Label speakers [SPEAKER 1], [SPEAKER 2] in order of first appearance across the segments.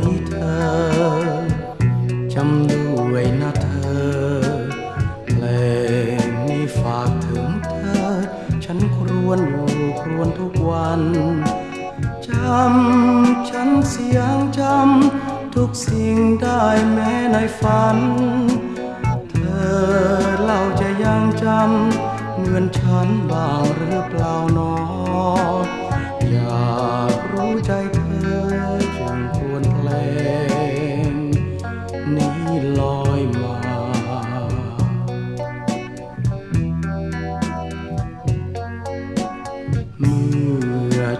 [SPEAKER 1] นี้เธอจำด้วยนะเธอเพลงนี้ฝากถึงเธอ ฉันครวญอยู่ครวญทุกวันจำฉันเสียงจำทุกสิ่งได้แม้ในฝัน เธอเล่าจะยังจำเหมือนฉันบ้างหรือเปล่านอ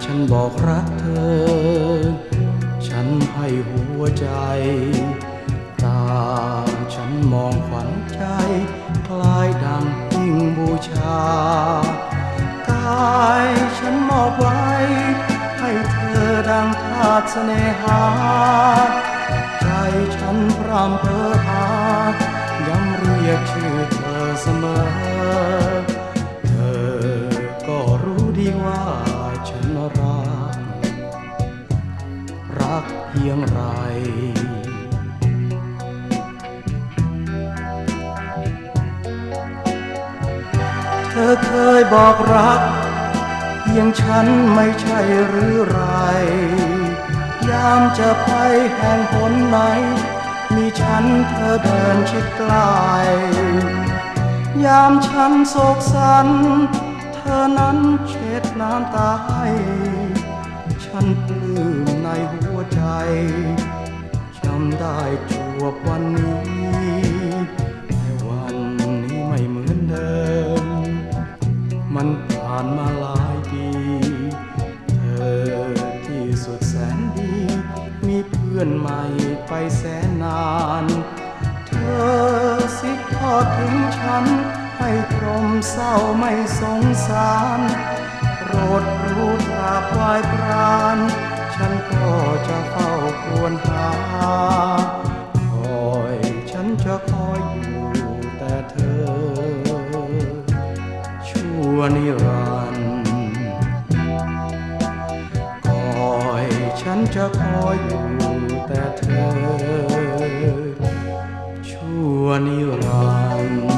[SPEAKER 1] ฉันบอกรักเธอ ฉันให้หัวใจ ตาฉันมองขวัญใจ คล้ายดังยิ่งบูชากายฉันมอบไว้ ให้เธอดังทาสเสน่หา ใจฉันพร่ำเพ้อหา พียงไร เธอเคยบอกรัก เพียงฉันไม่ใช่หรือไร ยามจะไปแห่งหนไหน มีฉันเธอเดินชิดใกล้ยามฉันโศกสัน เธอนั้นเช็ดน้ำตาให้ ฉันปลื้มในหัวใจจำได้จวบวันนี้แต่วันนี้ไม่เหมือนเดิม มันผ่านมาหลายปี เธอที่สุดแสนดี มีเพื่อนใหม่ไปแสนนาน เธอสิทอดถึงฉันให้พรมเศร้าไม่สงสารโปรดรู้ตราบไหวายปรา ฉันก็จะเฝ้าควรหา คอยฉันจะคอยอยู่แต่เธอ ชั่วนิรันดร์คอยฉันจะคอยอยู่แต่เธอ ชั่วนิรันดร์